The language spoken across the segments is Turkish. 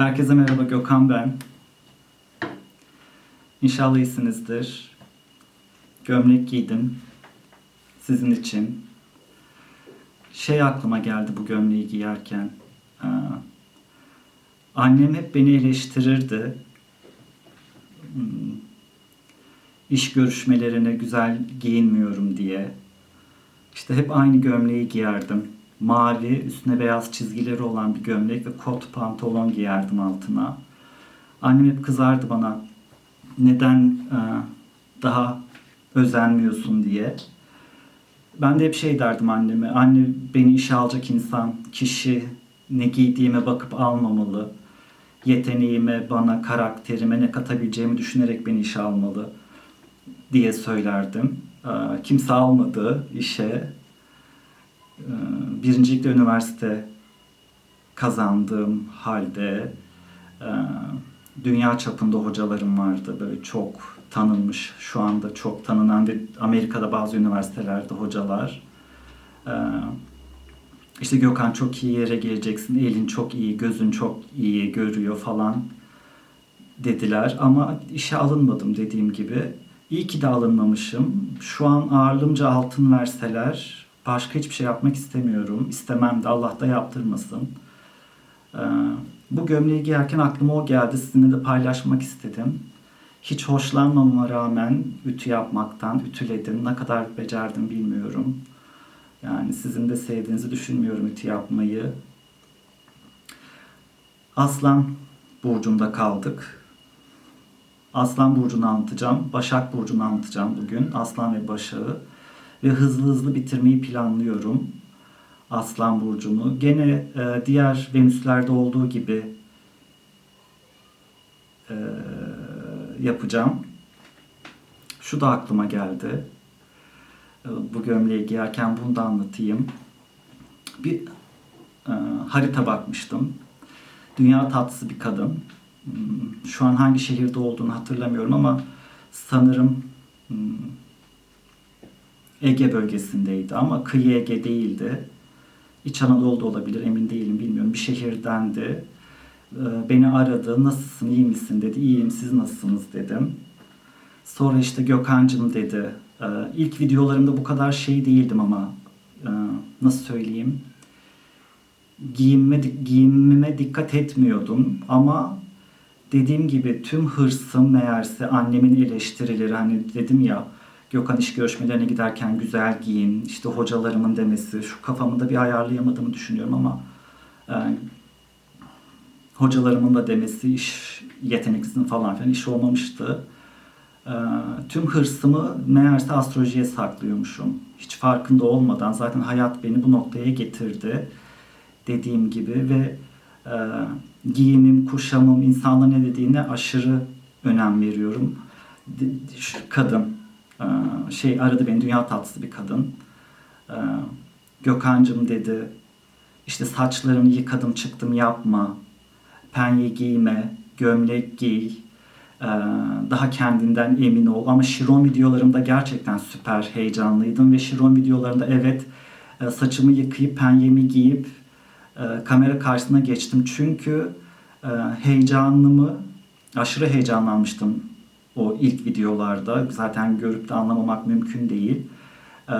Herkese merhaba Gökhan ben. İnşallah iyisinizdir. Gömlek giydim. Sizin için. Şey aklıma geldi bu gömleği giyerken. Aa, Annem hep beni eleştirirdi. Hmm, İş görüşmelerine güzel giyinmiyorum diye. İşte hep aynı gömleği giyerdim. Mavi, üstüne beyaz çizgileri olan bir gömlek ve kot pantolon giyerdim altına. Annem hep kızardı bana. Neden e, daha özenmiyorsun diye. Ben de hep şey derdim anneme. Anne beni işe alacak insan, kişi ne giydiğime bakıp almamalı. Yeteneğime, bana, karakterime ne katabileceğimi düşünerek beni işe almalı diye söylerdim. Ee, Kimse almadı işe. Ee, Birincilikle üniversite kazandığım halde e, dünya çapında hocalarım vardı. Böyle çok tanınmış, şu anda çok tanınan ve Amerika'da bazı üniversitelerde hocalar. Ee, İşte Gökhan çok iyi yere geleceksin, elin çok iyi, gözün çok iyi görüyor falan dediler. Ama işe alınmadım dediğim gibi. İyi ki de alınmamışım. Şu an ağırlığımca altın verseler başka hiçbir şey yapmak istemiyorum. İstemem de Allah da yaptırmasın. Ee, bu gömleği giyerken aklıma o geldi. Sizinle de paylaşmak istedim. Hiç hoşlanmama rağmen ütü yapmaktan ütüledim. Ne kadar becerdim bilmiyorum. Yani sizin de sevdiğinizi düşünmüyorum ütü yapmayı. Aslan burcunda kaldık. Aslan burcunu anlatacağım. Başak burcunu anlatacağım bugün. Aslan ve Başak'ı. Ve hızlı hızlı bitirmeyi planlıyorum. Aslan burcunu. Gene e, diğer Venüslerde olduğu gibi e, yapacağım. Şu da aklıma geldi. E, bu gömleği giyerken bunu da anlatayım. Bir e, harita bakmıştım. Dünya tatlısı bir kadın. Hmm, Şu an hangi şehirde olduğunu hatırlamıyorum ama sanırım hmm, Ege bölgesindeydi ama kıyı Ege değildi. İç Anadolu'da olabilir emin değilim bilmiyorum. Bir şehirdendi. Ee, Beni aradı. Nasılsın iyi misin dedi. İyiyim siz nasılsınız dedim. Sonra işte Gökhan'cım dedi. Ee, İlk videolarımda bu kadar şey değildim ama e, nasıl söyleyeyim giyinme, giyinmeme dikkat etmiyordum ama dediğim gibi tüm hırsım meğerse annemin eleştirileri hani dedim ya Gökhan iş görüşmelerine giderken güzel giyin işte hocalarımın demesi şu kafamı da bir ayarlayamadığımı düşünüyorum ama e, hocalarımın da demesi iş yeteneksin falan filan iş olmamıştı. E, tüm hırsımı meğerse astrolojiye saklıyormuşum. Hiç farkında olmadan zaten hayat beni bu noktaya getirdi dediğim gibi ve e, giyimim, kuşamım, insanlar ne dediğine aşırı önem veriyorum. Kadın şey aradı beni dünya tatlısı bir kadın. E, Gökhan'cım dedi işte saçlarımı yıkadım çıktım yapma. Penye giyme, gömlek giy. e, Daha kendinden emin ol. Ama Şiron videolarımda gerçekten süper heyecanlıydım. Ve Şiron videolarında evet e, saçımı yıkayıp penyemi giyip e, kamera karşısına geçtim. Çünkü e, heyecanımı, aşırı heyecanlanmıştım o ilk videolarda. Zaten görüp de anlamamak mümkün değil. E,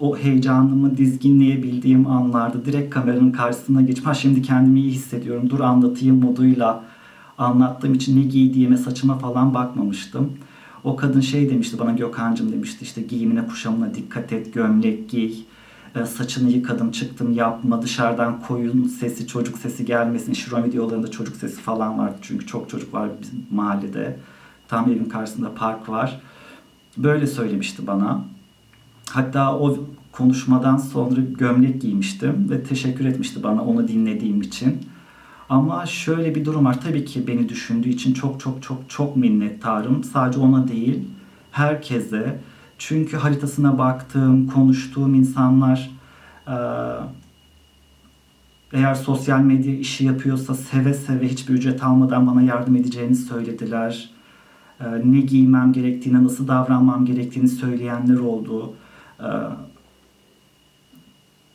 o heyecanımı dizginleyebildiğim anlarda direkt kameranın karşısına geçip ha şimdi kendimi iyi hissediyorum dur anlatayım moduyla anlattığım için ne giydiğime saçıma falan bakmamıştım. O kadın şey demişti bana Gökhan'cım demişti işte giyimine kuşamına dikkat et gömlek giy e, saçını yıkadım çıktım yapma dışarıdan koyun sesi çocuk sesi gelmesin. Şiron videolarında çocuk sesi falan vardı çünkü çok çocuk var bizim mahallede. Tam evin karşısında park var. Böyle söylemişti bana. Hatta o konuşmadan sonra gömlek giymiştim ve teşekkür etmişti bana onu dinlediğim için. Ama şöyle bir durum var. Tabii ki beni düşündüğü için çok çok çok çok minnettarım. Sadece ona değil, herkese. Çünkü haritasına baktığım, konuştuğum insanlar eee, eğer sosyal medya işi yapıyorsa seve seve hiçbir ücret almadan bana yardım edeceğini söylediler. Eee, Ne giymem gerektiğini, nasıl davranmam gerektiğini söyleyenler oldu. Eee,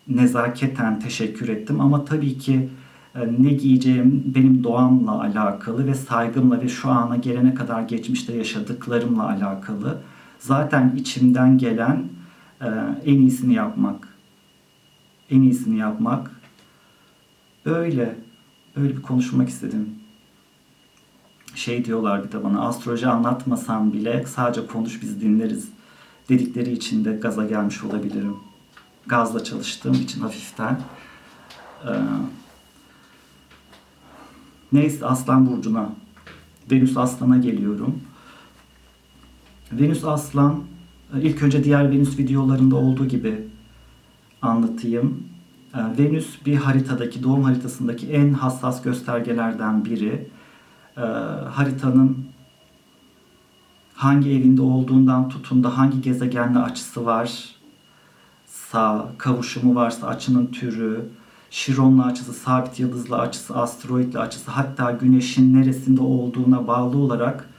Nezaketen teşekkür ettim ama tabii ki e, ne giyeceğim benim doğamla alakalı ve saygımla ve şu ana gelene kadar geçmişte yaşadıklarımla alakalı. Zaten içimden gelen e, en iyisini yapmak. En iyisini yapmak. Öyle. Öyle bir konuşmak istedim. Şey diyorlar bir de bana astroloji anlatmasam bile sadece konuş biz dinleriz dedikleri için de gaza gelmiş olabilirim. Gazla çalıştığım için hafiften. Ee, neyse Aslan Burcu'na, Venüs Aslan'a geliyorum. Venüs Aslan, ilk önce diğer Venüs videolarında olduğu gibi anlatayım. Ee, Venüs bir haritadaki, doğum haritasındaki en hassas göstergelerden biri. Ee, haritanın hangi evinde olduğundan tutun da hangi gezegenle açısı var, sağ kavuşumu varsa açının türü, Şiron'la açısı, sabit yıldızla açısı, asteroidle açısı, hatta güneşin neresinde olduğuna bağlı olarak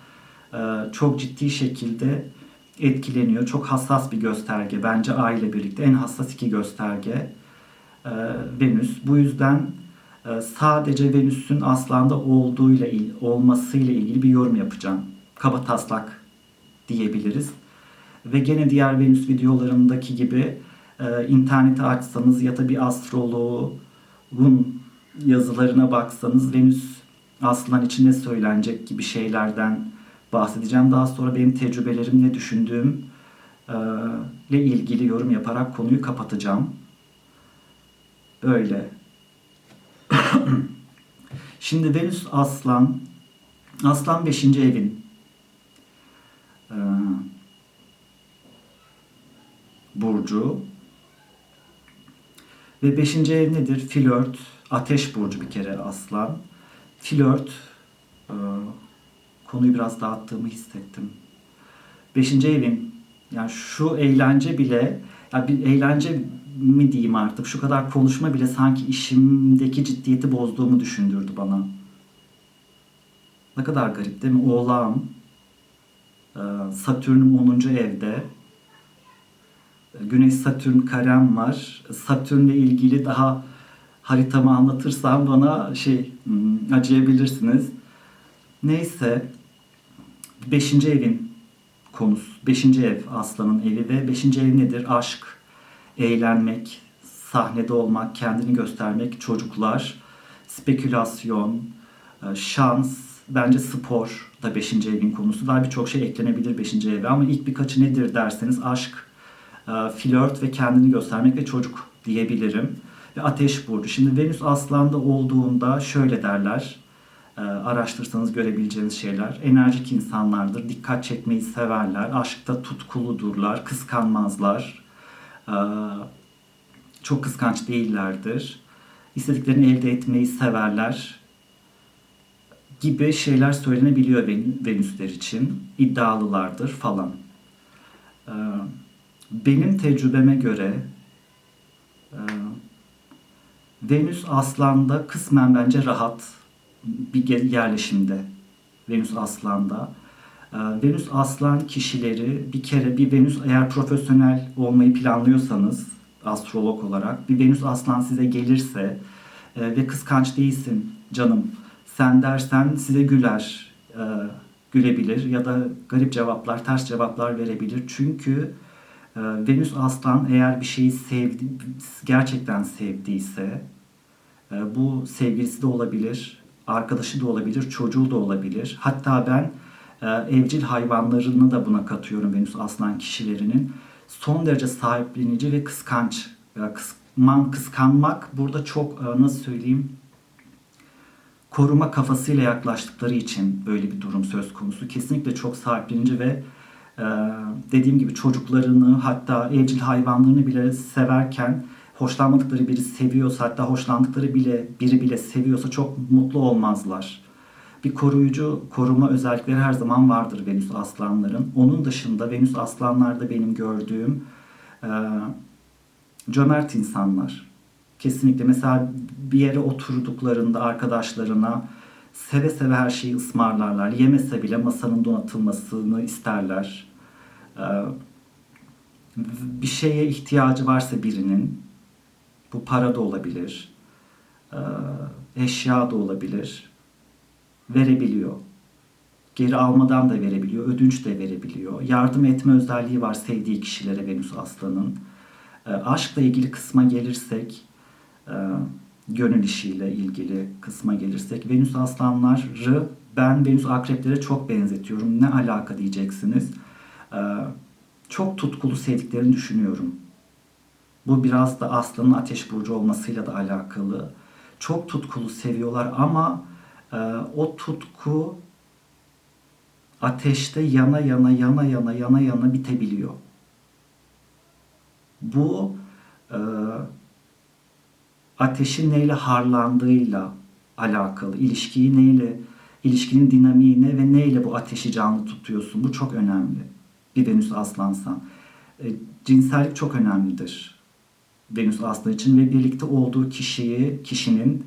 e, çok ciddi şekilde etkileniyor. Çok hassas bir gösterge. Bence Ay ile birlikte en hassas iki gösterge e, Venüs. Bu yüzden e, sadece Venüs'ün aslanda olduğuyla olmasıyla ilgili bir yorum yapacağım. Kaba taslak diyebiliriz. Ve gene diğer Venüs videolarımdaki gibi e, interneti açsanız ya da bir astroloğun yazılarına baksanız Venüs aslan için ne söylenecek gibi şeylerden bahsedeceğim. Daha sonra benim tecrübelerim ne düşündüğüm e, ile ilgili yorum yaparak konuyu kapatacağım. Böyle. Şimdi Venüs Aslan Aslan 5. evin e, burcu ve 5. ev nedir? Flört, ateş burcu bir kere aslan. Flört, e, konuyu biraz dağıttığımı hissettim. 5. evin, yani şu eğlence bile, ya bir eğlence mi diyeyim artık, şu kadar konuşma bile sanki işimdeki ciddiyeti bozduğumu düşündürdü bana. Ne kadar garip değil mi? Oğlağım, e, Satürn'üm 10. evde, Güneş Satürn karem var. Satürn'le ilgili daha haritamı anlatırsam bana şey hmm, acıyabilirsiniz. Neyse 5. evin konusu. 5. ev aslanın evi ve 5. ev nedir? Aşk, eğlenmek, sahnede olmak, kendini göstermek, çocuklar, spekülasyon, e, şans, bence spor da 5. evin konusu. Daha birçok şey eklenebilir 5. eve ama ilk birkaçı nedir derseniz aşk, e, flört ve kendini göstermek ve çocuk diyebilirim. Ve ateş burcu. Şimdi Venüs aslanda olduğunda şöyle derler. E, araştırsanız görebileceğiniz şeyler. Enerjik insanlardır. Dikkat çekmeyi severler. Aşkta tutkuludurlar. Kıskanmazlar. E, çok kıskanç değillerdir. İstediklerini elde etmeyi severler gibi şeyler söylenebiliyor Venüsler için. İddialılardır falan. Ee, benim tecrübeme göre e, Venüs Aslan'da kısmen bence rahat bir yerleşimde. Venüs Aslan'da. E, Venüs Aslan kişileri bir kere bir Venüs eğer profesyonel olmayı planlıyorsanız astrolog olarak bir Venüs Aslan size gelirse e, ve kıskanç değilsin canım sen dersen size güler, e, gülebilir ya da garip cevaplar, ters cevaplar verebilir. Çünkü ee, Venüs Aslan eğer bir şeyi sevdi, gerçekten sevdiyse e, bu sevgilisi de olabilir, arkadaşı da olabilir, çocuğu da olabilir. Hatta ben e, evcil hayvanlarını da buna katıyorum Venüs Aslan kişilerinin. Son derece sahiplenici ve kıskanç. Kısman, kıskanmak burada çok e, nasıl söyleyeyim koruma kafasıyla yaklaştıkları için böyle bir durum söz konusu. Kesinlikle çok sahiplenici ve ee, dediğim gibi çocuklarını hatta evcil hayvanlarını bile severken hoşlanmadıkları biri seviyorsa hatta hoşlandıkları bile biri bile seviyorsa çok mutlu olmazlar. Bir koruyucu koruma özellikleri her zaman vardır Venüs aslanların. Onun dışında Venüs aslanlarda benim gördüğüm e, cömert insanlar. Kesinlikle mesela bir yere oturduklarında arkadaşlarına seve seve her şeyi ısmarlarlar. Yemese bile masanın donatılmasını isterler. Ee, bir şeye ihtiyacı varsa birinin, bu para da olabilir, Ee, eşya da olabilir. Verebiliyor. Geri almadan da verebiliyor. Ödünç de verebiliyor. Yardım etme özelliği var sevdiği kişilere Venüs Aslan'ın. Ee, aşkla ilgili kısma gelirsek, e, gönül işiyle ilgili kısma gelirsek, Venüs Aslanları ben Venüs Akreplere çok benzetiyorum. Ne alaka diyeceksiniz. Ee, çok tutkulu sevdiklerini düşünüyorum. Bu biraz da Aslan'ın ateş burcu olmasıyla da alakalı. Çok tutkulu seviyorlar ama e, o tutku ateşte yana yana yana yana yana yana bitebiliyor. Bu e, ateşin neyle harlandığıyla alakalı, ilişkiyi neyle, ilişkinin dinamiğine ve neyle bu ateşi canlı tutuyorsun. Bu çok önemli. Bir Venüs aslansan. E, cinsellik çok önemlidir. Venüs aslan için ve birlikte olduğu kişiyi, kişinin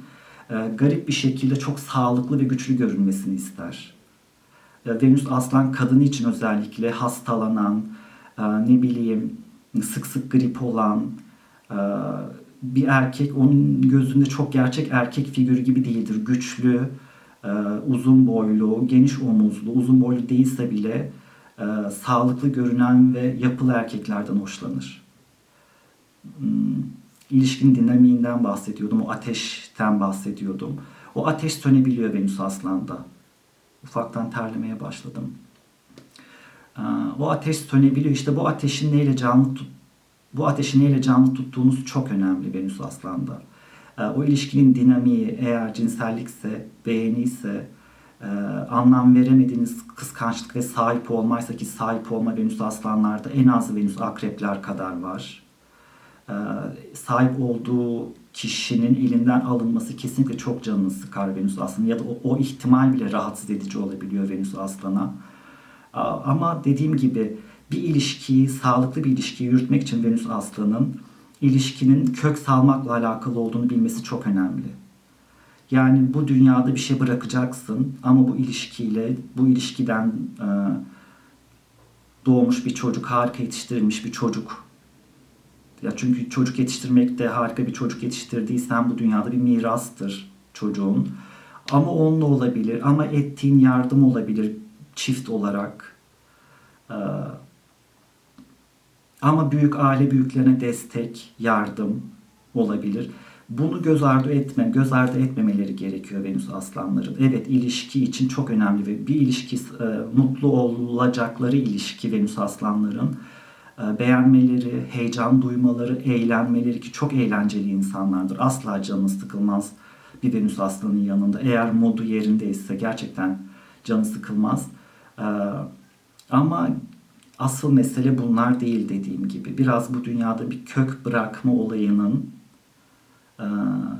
garip bir şekilde çok sağlıklı ve güçlü görünmesini ister. E, Venüs aslan kadını için özellikle hastalanan, e, ne bileyim sık sık grip olan e, bir erkek onun gözünde çok gerçek erkek figürü gibi değildir. Güçlü, e, uzun boylu, geniş omuzlu, uzun boylu değilse bile e, sağlıklı görünen ve yapılı erkeklerden hoşlanır. Hmm, İlişkin dinamiğinden bahsediyordum, o ateşten bahsediyordum. O ateş sönebiliyor Venüs Aslan'da. Ufaktan terlemeye başladım. Ee, O ateş sönebiliyor. İşte bu ateşin neyle canlı tut bu ateşi neyle canlı tuttuğunuz çok önemli Venüs Aslan'da. Ee, O ilişkinin dinamiği eğer cinsellikse, beğeniyse, e, anlam veremediğiniz kıskançlık ve sahip olmaysa ki sahip olma Venüs Aslanlar'da en az Venüs Akrepler kadar var. Ee, Sahip olduğu kişinin elinden alınması kesinlikle çok canını sıkar Venüs Aslan'a ya da o, o ihtimal bile rahatsız edici olabiliyor Venüs Aslan'a. Ama dediğim gibi bir ilişkiyi, sağlıklı bir ilişkiyi yürütmek için Venüs Aslan'ın ilişkinin kök salmakla alakalı olduğunu bilmesi çok önemli. Yani bu dünyada bir şey bırakacaksın ama bu ilişkiyle, bu ilişkiden e, doğmuş bir çocuk, harika yetiştirilmiş bir çocuk. Ya çünkü çocuk yetiştirmek de harika bir çocuk yetiştirdiysen bu dünyada bir mirastır çocuğun. Ama onunla olabilir, ama ettiğin yardım olabilir çift olarak. Ee, ama büyük aile büyüklerine destek, yardım olabilir. Bunu göz ardı etme, göz ardı etmemeleri gerekiyor Venüs aslanların. Evet ilişki için çok önemli ve bir ilişki e, mutlu olacakları ilişki Venüs aslanların beğenmeleri, heyecan duymaları, eğlenmeleri ki çok eğlenceli insanlardır. Asla canı sıkılmaz bir Venüs aslanın yanında. Eğer modu yerindeyse gerçekten canı sıkılmaz. E, ama asıl mesele bunlar değil dediğim gibi. Biraz bu dünyada bir kök bırakma olayının ee,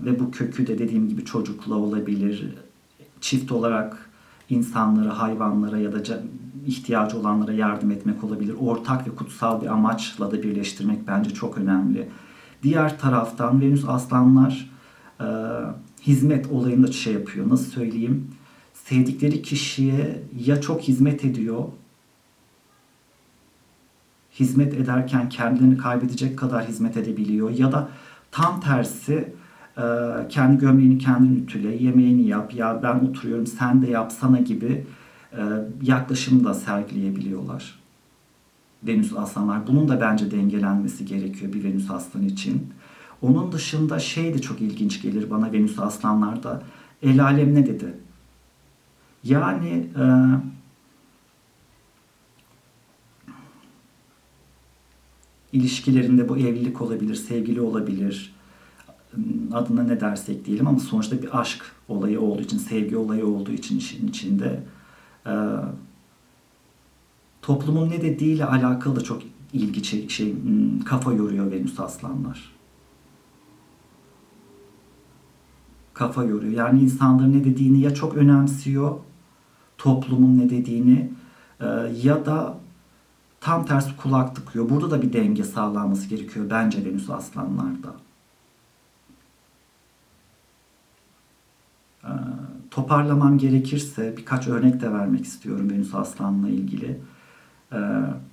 ve bu kökü de dediğim gibi çocukla olabilir. Çift olarak insanlara, hayvanlara ya da ihtiyacı olanlara yardım etmek olabilir. Ortak ve kutsal bir amaçla da birleştirmek bence çok önemli. Diğer taraftan Venüs aslanlar e, hizmet olayında şey yapıyor. Nasıl söyleyeyim? Sevdikleri kişiye ya çok hizmet ediyor hizmet ederken kendilerini kaybedecek kadar hizmet edebiliyor ya da tam tersi e, kendi gömleğini kendin ütüle, yemeğini yap, ya ben oturuyorum sen de yapsana gibi e, yaklaşım da sergileyebiliyorlar. Venüs aslanlar. Bunun da bence dengelenmesi gerekiyor bir Venüs aslan için. Onun dışında şey de çok ilginç gelir bana Venüs aslanlarda. El alem ne dedi? Yani e, ilişkilerinde bu evlilik olabilir, sevgili olabilir, adına ne dersek diyelim ama sonuçta bir aşk olayı olduğu için, sevgi olayı olduğu için işin içinde e, toplumun ne dediğiyle alakalı da çok ilgi çek- şey hmm, kafa yoruyor Venüs aslanlar. Kafa yoruyor. Yani insanların ne dediğini ya çok önemsiyor, toplumun ne dediğini e, ya da tam tersi kulak tıkıyor. Burada da bir denge sağlanması gerekiyor bence Venüs aslanlarda. Toparlamam gerekirse birkaç örnek de vermek istiyorum Venüs Aslan'la ilgili. Ee,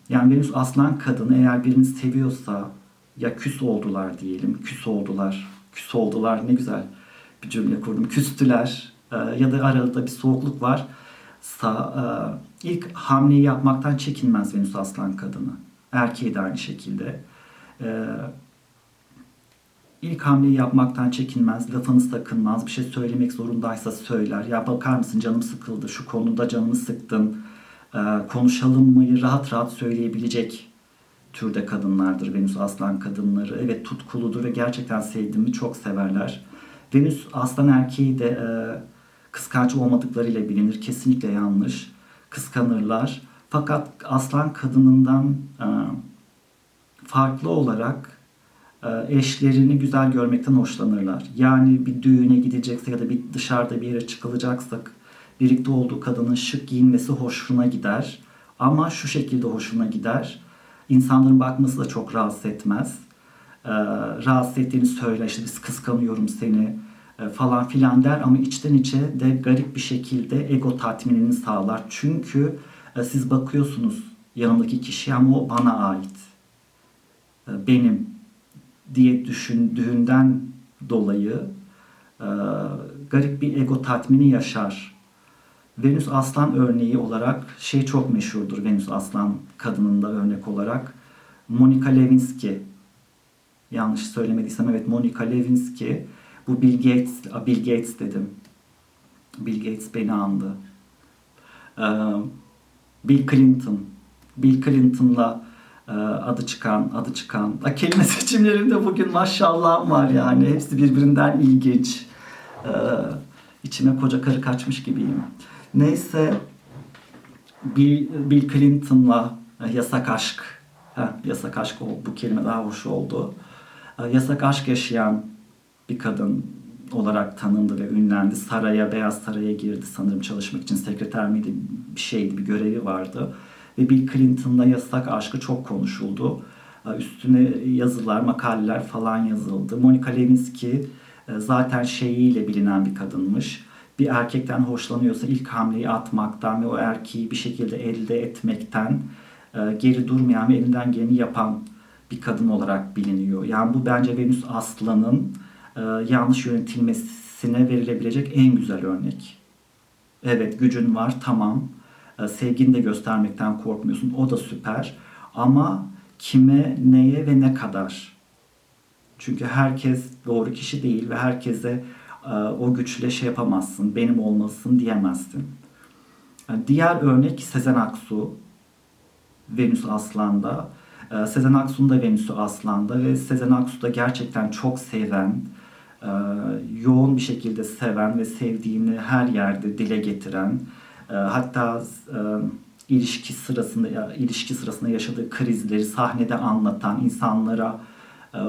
yani Venüs Aslan kadını eğer birini seviyorsa ya küs oldular diyelim. Küs oldular. Küs oldular ne güzel. bir cümle kurdum. Küstüler e, ya da arada bir soğukluk var. E, ilk hamleyi yapmaktan çekinmez Venüs Aslan kadını. Erkeği de aynı şekilde. E, ilk hamleyi yapmaktan çekinmez, lafını sakınmaz, bir şey söylemek zorundaysa söyler. Ya bakar mısın canım sıkıldı, şu konuda canımı sıktın, e, konuşalım mı rahat rahat söyleyebilecek türde kadınlardır Venüs Aslan kadınları. Evet tutkuludur ve gerçekten sevdiğimi çok severler. Venüs Aslan erkeği de e, kıskanç olmadıklarıyla bilinir. Kesinlikle yanlış. Kıskanırlar. Fakat Aslan kadınından e, farklı olarak eşlerini güzel görmekten hoşlanırlar. Yani bir düğüne gidecekse ya da bir dışarıda bir yere çıkılacaksak birlikte olduğu kadının şık giyinmesi hoşuna gider. Ama şu şekilde hoşuna gider. İnsanların bakması da çok rahatsız etmez. Ee, rahatsız ettiğini söyler işte biz kıskanıyorum seni e, falan filan der ama içten içe de garip bir şekilde ego tatminini sağlar. Çünkü e, siz bakıyorsunuz yanımdaki kişi ama o bana ait. E, benim diye düşündüğünden dolayı e, garip bir ego tatmini yaşar. Venüs Aslan örneği olarak şey çok meşhurdur Venüs Aslan kadınında örnek olarak. Monica Lewinsky. Yanlış söylemediysem evet Monica Lewinsky. Bu Bill Gates, Bill Gates dedim. Bill Gates beni andı. Ee, Bill Clinton. Bill Clinton'la e, adı çıkan, adı çıkan. A, kelime seçimlerimde bugün maşallah var yani. Hepsi birbirinden ilginç. Ee, içime koca karı kaçmış gibiyim. Neyse Bill, Bill Clinton'la e, yasak aşk, Heh, yasak aşk o, bu kelime daha hoş oldu. E, Yasak aşk yaşayan bir kadın olarak tanındı ve ünlendi. Saraya, Beyaz Saray'a girdi sanırım çalışmak için. Sekreter miydi, bir şeydi, bir görevi vardı. Ve Bill Clinton'la yasak aşkı çok konuşuldu. E, Üstüne yazılar, makaleler falan yazıldı. Monica Lewinsky e, zaten şeyiyle bilinen bir kadınmış bir erkekten hoşlanıyorsa ilk hamleyi atmaktan ve o erkeği bir şekilde elde etmekten e, geri durmayan ve elinden geleni yapan bir kadın olarak biliniyor. Yani bu bence Venüs Aslan'ın e, yanlış yönetilmesine verilebilecek en güzel örnek. Evet gücün var tamam. E, sevgini de göstermekten korkmuyorsun. O da süper. Ama kime, neye ve ne kadar? Çünkü herkes doğru kişi değil ve herkese e, o güçle şey yapamazsın, benim olmasın diyemezsin. E, Diğer örnek Sezen Aksu, Venüs Aslan'da. Sezen Aksu'nun da Venüs'ü Aslan'da ve Sezen Aksu da gerçekten çok seven, yoğun bir şekilde seven ve sevdiğini her yerde dile getiren, e, hatta e, ilişki sırasında ilişki sırasında yaşadığı krizleri sahnede anlatan, insanlara